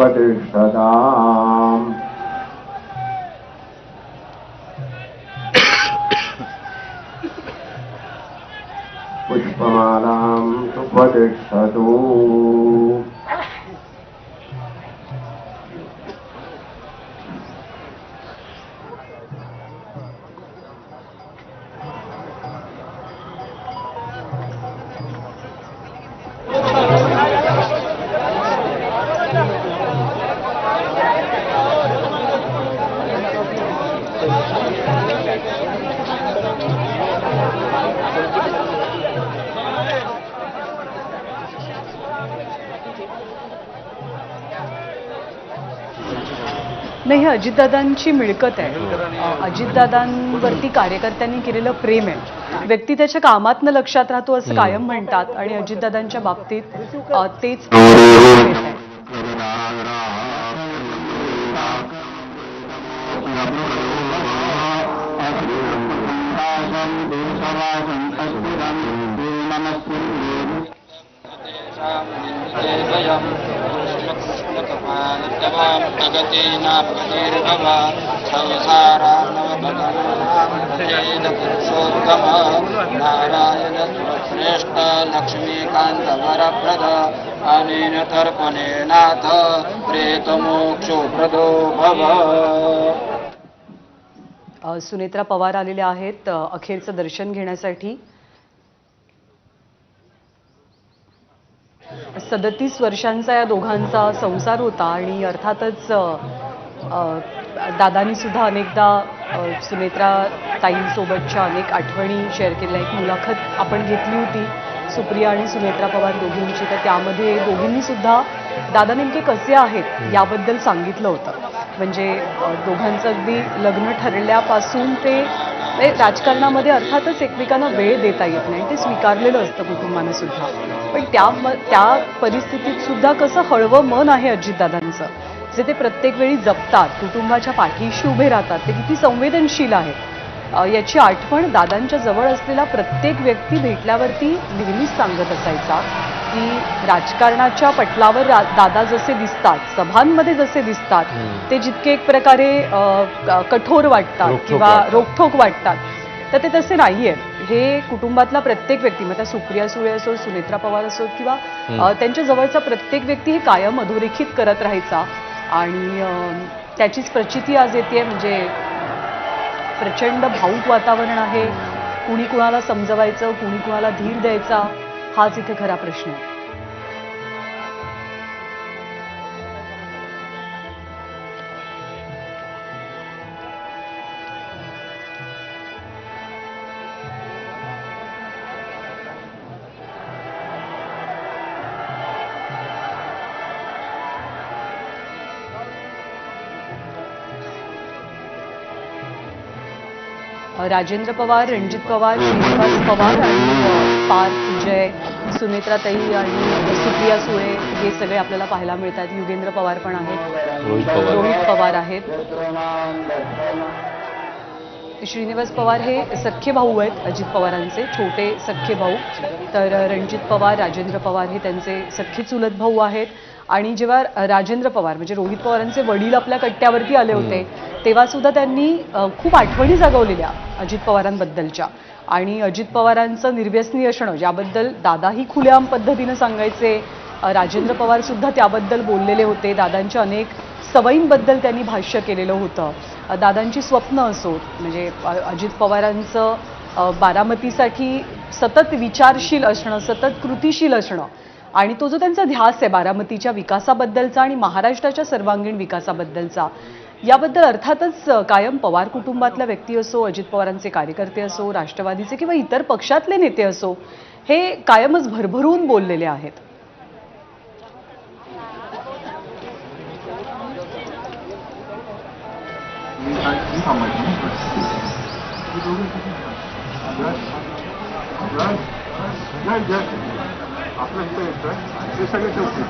त्वदिषदाम् पुष्पमालां त्वदिषदू नाही हे अजितदादांची मिळकत आहे. अजितदादांवरती कार्यकर्त्यांनी केलेलं प्रेम आहे. व्यक्ती त्याच्या कामातनं लक्षात राहतो असं कायम म्हणतात आणि अजितदादांच्या बाबतीत तेच तेच यं कृष्ण कृष्णीर्भवा संसाराणवैल पुरुषोत्तमः नारायणस्वश्रेष्ठलक्ष्मीकान्तवरप्रद अनेन तर्पणेनाथ प्रेतमोक्षो प्रदो भव सुनेत्रा पवार आलेल्या आहेत अखेरचं दर्शन घेण्यासाठी. सदतीस वर्षांचा या दोघांचा संसार होता आणि अर्थातच दादानी दादांनी सुद्धा अनेकदा सुनेत्रा ताईंसोबतच्या अनेक आठवणी शेअर केल्या. एक मुलाखत आपण घेतली होती सुप्रिया आणि सुनेत्रा पवार दोघींची. तर त्यामध्ये दोघींनी सुद्धा दादा नेमके कसे आहेत याबद्दल सांगितलं होतं. म्हणजे दोघांचं अगदी लग्न ठरल्यापासून ते राजकारणामध्ये अर्थातच एकमेकांना वेळ देता येत नाही. ते स्वीकारलेलं असतं कुटुंबानं सुद्धा. पण त्या म- त्या परिस्थितीत सुद्धा कसं हळवं मन आहे अजितदादांचं? जे ते प्रत्येक वेळी जपतात कुटुंबाच्या पाठीशी उभे राहतात ते किती संवेदनशील आहेत याची आठवण दादांच्या जवळ असलेला प्रत्येक व्यक्ती भेटल्यावरती नेहमीच सांगत असायचा. की राजकारणाच्या पटलावर रा- दादा जसे दिसतात सभांमध्ये जसे दिसतात ते जितके एक प्रकारे कठोर वाटतात किंवा. रोखठोक वाटतात तर ते तसे नाहीये. हे कुटुंबातला प्रत्येक व्यक्ती मग त्या सुप्रिया सुळे असो सुनेत्रा पवार असो किंवा त्यांच्या जवळचा प्रत्येक व्यक्ती हे कायम अधोरेखित करत राहायचा. आणि त्याचीच प्रचिती आज येते म्हणजे प्रचंड भाऊक वातावरण आहे. कुणी कुणाला समजवायचं कुणी कुणाला धीर द्यायचा. हाच इथे खरा प्रश्न राजेंद्र पवार रणजित पवार श्रीनिवास पवार. पार्थ जय सुनेत्राताई आणि सुप्रिया सुळे हे सगळे आपल्याला पाहायला मिळतात युगेंद्र पवार पण आहेत. रोहित पवार. आहेत. श्रीनिवास पवार हे सख्खे भाऊ आहेत अजित पवारांचे छोटे सख्खे भाऊ. तर रणजित पवार राजेंद्र पवार हे त्यांचे सख्खे चुलत भाऊ आहेत. आणि जेव्हा राजेंद्र पवार म्हणजे रोहित पवारांचे वडील आपल्या कट्ट्यावरती आले होते तेव्हा सुद्धा त्यांनी खूप आठवणी जागवलेल्या अजित पवारांबद्दलच्या. आणि अजित पवारांचं निर्व्यसनी असणं ज्याबद्दल दादाही खुल्याम पद्धतीनं सांगायचे राजेंद्र पवार सुद्धा त्याबद्दल बोललेले होते. दादांच्या अनेक सवयींबद्दल त्यांनी भाष्य केलेलं होतं. दादांची स्वप्न असोत म्हणजे अजित पवारांचं बारामतीसाठी सतत विचारशील असणं सतत कृतिशील असणं आणि तो जो त्यांचा ध्यास आहे बारामतीच्या विकासाबद्दलचा आणि महाराष्ट्राच्या सर्वांगीण विकासाबद्दलचा याबद्दल अर्थातच कायम पवार कुटुंबातल्या व्यक्ती असो अजित पवारांचे कार्यकर्ते असो राष्ट्रवादीचे किंवा इतर पक्षातले नेते असो हे कायमच भरभरून बोललेले आहेत. आपलं इथं येतं ते सगळे ठेवतील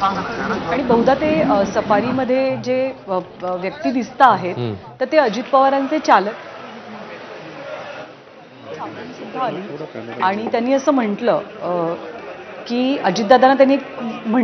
आणि बहुधा ते सफारीमध्ये जे व्यक्ती दिसत आहेत. तर ते अजित पवारांचे चालक. आणि त्यांनी असं म्हटलं की अजितदादांना त्यांनी म्हण